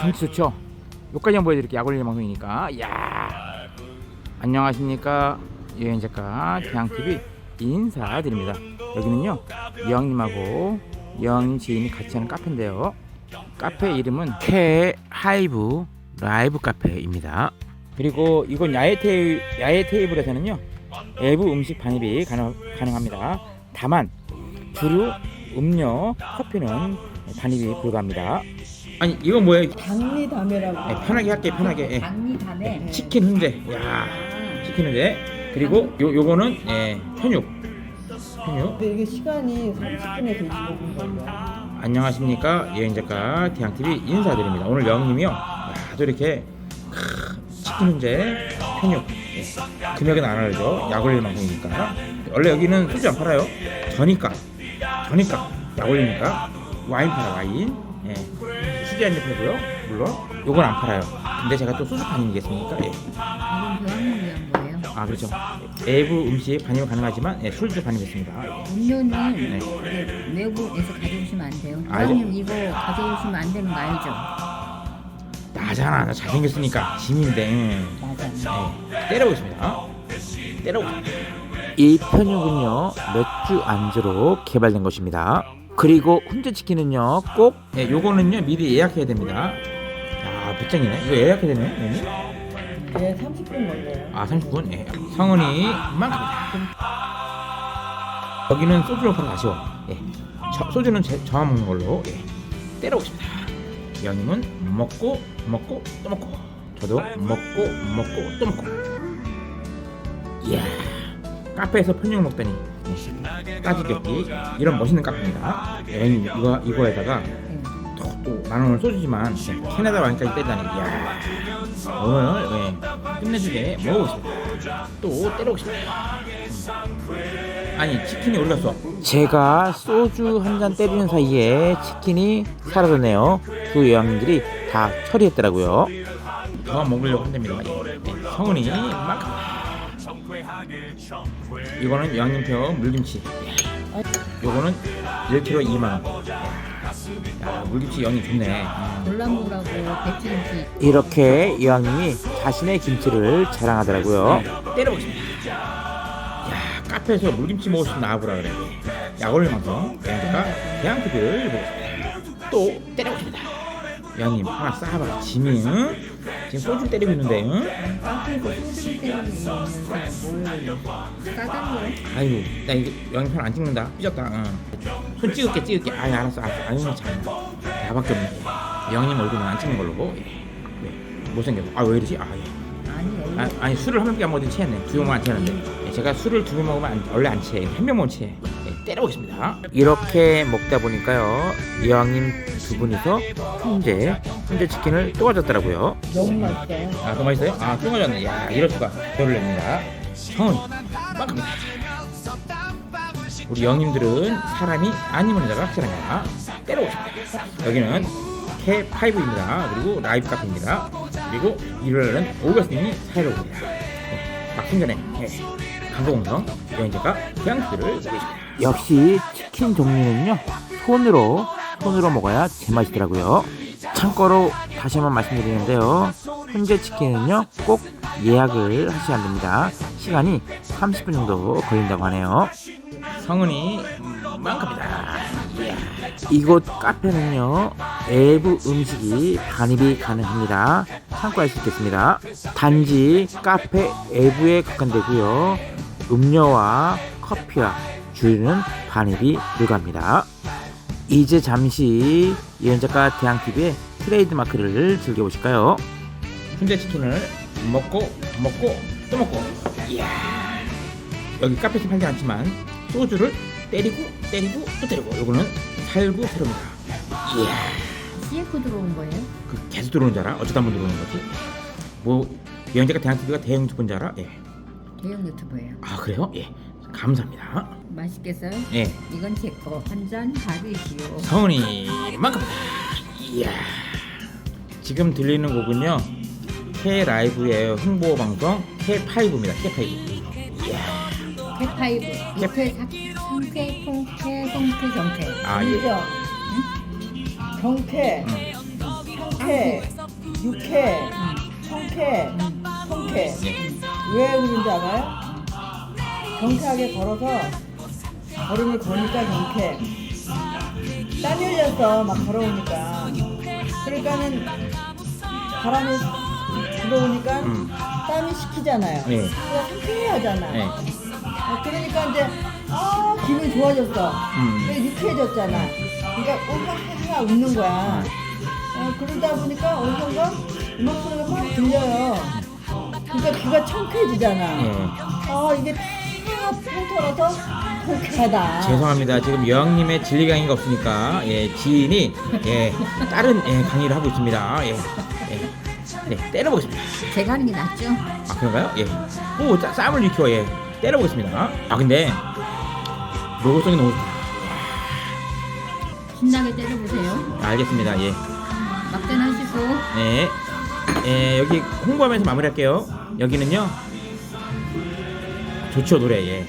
경치 좋죠? 여기까지 한번 보여드릴게요. 약올리는 방송이니까. 이야. 안녕하십니까. 여행 작가 대항TV 인사드립니다. 여기는요, 여왕님하고 여왕님 지인이 같이 하는 카페인데요. 카페 이름은 K 하이브 라이브 카페입니다. 그리고 이건 야외 테이 야외 테이블에서는요, 외부 음식 반입이 가능, 가능합니다. 다만 주류 음료, 커피는 반입이 불가합니다. 아니 이건 뭐예요? 당리 다메라고. 네, 편하게 할게 편하게. 예. 당리 다네. 치킨 훈제. 야 치킨 훈제. 그리고 요 요거는 예, 편육. 편육. 근데 이게 시간이 30분에 되지 거예요. 안녕하십니까 여행 작가 대항 TV 인사드립니다. 오늘 영님이요. 야, 또 이렇게 크, 치킨 훈제 편육. 예. 금액은 안 알죠. 약 올리는 방송이니까. 원래 여기는 소주 안 팔아요. 저니까 저니까 약 올리니까 와인 팔아 와인. 예. 수지 한입 팔고요. 물론 요건 안 팔아요. 근데 제가 또 소주 판이겠습니까? 예. 이건 교환을 위한 거예요. 아 그렇죠. 외부 음식 반입 가능하지만 예, 술도 반입했습니다. 음료는 네. 이게 외국에서 가져오시면 안 돼요. 알죠. 교환님 이거 가져오시면 안 되는 거 알죠? 나잖아, 나 잘생겼으니까 짐인데. 응. 맞아. 네, 때려보겠습니다. 때려보겠습니다. 이 편육은요 맥주 안주로 개발된 것입니다. 그리고 훈제 치킨은요 꼭 네, 요거는요 미리 예약해야 됩니다. 야 배짱이네. 이거 예약해야 되네. 네, 30분 걸려요. 아 30분. 예. 성은이 만큼이다. 여기는 소주로 팔아 아쉬워. 예. 저, 소주는 제, 저만 먹는 걸로 예. 때려보겠습니다. 영님은 먹고 먹고 또 먹고 저도 먹고 먹고 또 먹고 이야 카페에서 편육 먹다니 예. 따지겠기 이런 멋있는 카페입니다 영님 이거, 이거에다가 네. 또, 또만 원을 쏘주지만 예. 캐나다 와인까지 때리다니 이야 오늘 예. 끝내주게 먹어보겠습니다 또 때려보겠습니다 아니 치킨이 어디 갔어? 제가 소주 한 잔 때리는 사이에 치킨이 사라졌네요. 그 여왕님들이 다 처리했더라고요. 더 먹으려고 한답니다. 예. 네, 성은이 만큼. 이거는 여왕님 표 물김치. 요거는 1kg 2만 원. 야, 물김치 영이 좋네. 놀라무라고 배추김치 이렇게 여왕님이 자신의 김치를 자랑하더라고요. 때려보겠습니다. 야 카페에서 물김치 먹을 수 있는 나와보라 그래. 약올리 방송 여행자가 대한TV를 보겠습니다. 또 때려보겠습니다. 여왕님 하나 싸봐. 지미 응? 지금 소주 때리고 있는데 응? 카페에서 소주를 있는 뭘 싸다니요? 아유 나 이거 손안 찍는다. 삐졌다. 응. 손 찍을게 찍을게. 아유 알았어 알았어. 아유 참. 나밖에 없네. 여왕님 얼굴은 안 찍는 걸로. 예. 네. 못생겼어. 아왜 이러지? 아 예. 아니 아니 술을 한 병밖에 안 먹어도 취했네 두 병만 안 취하는데 예, 제가 술을 두 병 먹으면 안- 원래 안 취해 한 병만 예, 때려보겠습니다. 이렇게 먹다 보니까요 여왕님 두 분이서 훈제 훈제 치킨을 또 가졌더라고요. 너무 맛있어요. 아더 맛있어요? 아 또 가졌네. 야 이럴 수가. 별을 냅니다. 성은 만큼이다 우리 영님들은 사람이 아니면 자가 확실합니다 때려보겠습니다. 여기는 K5입니다. 그리고 라이브 카페입니다. 그리고 일요일은 오가스님이 사회를 봅니다. 네, 막힌 전에 네, 강도공성 여행자가 대항수를 보고 있습니다 역시 치킨 종류는요 손으로 손으로 먹어야 제맛이더라고요. 참고로 다시 한번 말씀드리는데요. 훈제 치킨은요 꼭 예약을 하셔야 됩니다. 시간이 30분 정도 걸린다고 하네요. 성은이 만큼이다. 이곳 카페는요 외부 음식이 반입이 가능합니다. 참고할 수 있겠습니다. 단지 카페 외부에 각관되고요. 음료와 커피와 주류는 반입이 불가합니다 이제 잠시 예언작가 대항TV의 트레이드 마크를 즐겨보실까요? 훈제치킨을 먹고 먹고 또 먹고 이야 여기 카페에서 팔지 않지만 소주를 때리고 때리고 또 때리고 요거는 살구 새로입니다 이야 CF 들어온 거예요? 그 계속 들어오는 줄 알아? 어쩌다 한번 들어오는 거지? 뭐 예언작가 대항TV가 대형 유튜브인 줄 알아? 예. 대형 유튜버예요. 아 그래요? 예 감사합니다 맛있겠어요? 예 이건 제 거. 한 잔 받으시오. 성은이만큼 이야 지금 들리는 곡은요 K 라이브의 홍보 방송 K5입니다 K5 이야 캐파이브. 육회 상쾌 통쾌 송쾌 정쾌. 아 예. 그죠? 경쾌. 응. 아 쾌, 육쾌, 청쾌, 통쾌. 왜 그런지 알아요? 경쾌하게 걸어서 걸음을 거니까 경쾌. 땀이 흘려서 막 걸어오니까. 그러니까는 바람이 들어오니까 음. 땀이 식히잖아요. 네. 그래서 상쾌하잖아. 네. 어, 그러니까 이제 아 기분이 좋아졌어. 음. 그래, 유쾌해졌잖아. 그러니까 우하하하 웃는 거야. 어, 그러다 보니까 어느 순간 음악 소리가 막 들려요. 그러니까 귀가 청쾌해지잖아. 예. 아 이게 다 통털어서 통쾌하다. 죄송합니다. 지금 여왕님의 진리 강의가 없으니까 예, 지인이 예, 다른 예, 강의를 하고 있습니다. 예, 예. 네, 때려보겠습니다. 제가 하는 게 낫죠? 아 그런가요? 예. 오, 짜, 쌈을 익혀 예, 때려보겠습니다. 아 근데 노골성이 너무 좋다. 신나게 때려보세요. 알겠습니다. 예, 막대나 하시고. 네, 예, 여기 홍보하면서 마무리할게요. 여기는요, 좋죠 노래 예.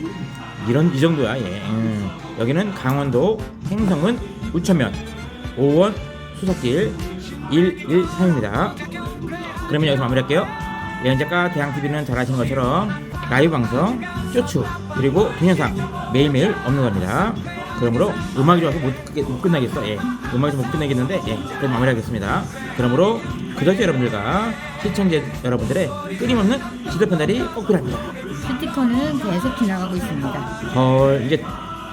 이런 이 정도야 예. 음, 여기는 강원도 행성은 우천면 5원 수석길 113입니다. 그러면 여기서 마무리할게요. 예언작가 대항TV는 잘 아시는 것처럼 라이브 방송, 쇼츠, 그리고 동영상 매일매일 업로드합니다. 그러므로 음악이 좋아서 못, 끝- 못 끝나겠어. 예. 음악이 좀 못 끝내겠는데, 예. 그럼 마무리하겠습니다. 그러므로 구독자 여러분들과 시청자 여러분들의 끊임없는 지도 편달이 꼭 필요합니다. 스티커는 계속 지나가고 있습니다. 헐, 이제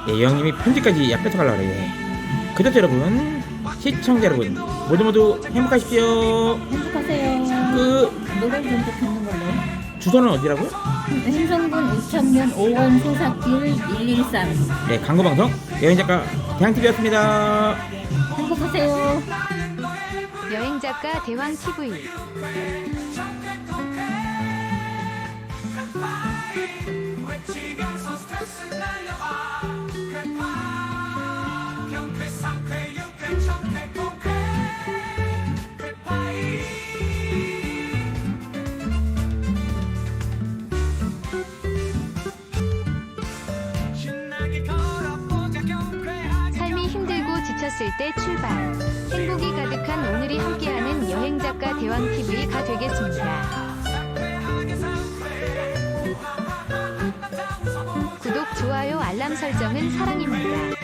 예, 영님이 편지까지 약 뺏어가려고 그래. 예. 구독자 여러분, 시청자 여러분, 모두 모두 행복하십시오. 행복하세요. 그 노래를 좀 듣는 걸로. 주소는 어디라고요? 행성군 우천면 5원 소사길 113. 네, 광고 방송 여행 작가 대항TV였습니다. 행복하세요. 여행작가 대왕TV 삶이 힘들고 지쳤을 때 출발. 행복이 가득한 오늘이 함께하는 여행작가 대왕TV가 되겠습니다. 구독, 좋아요, 알람 설정은 사랑입니다.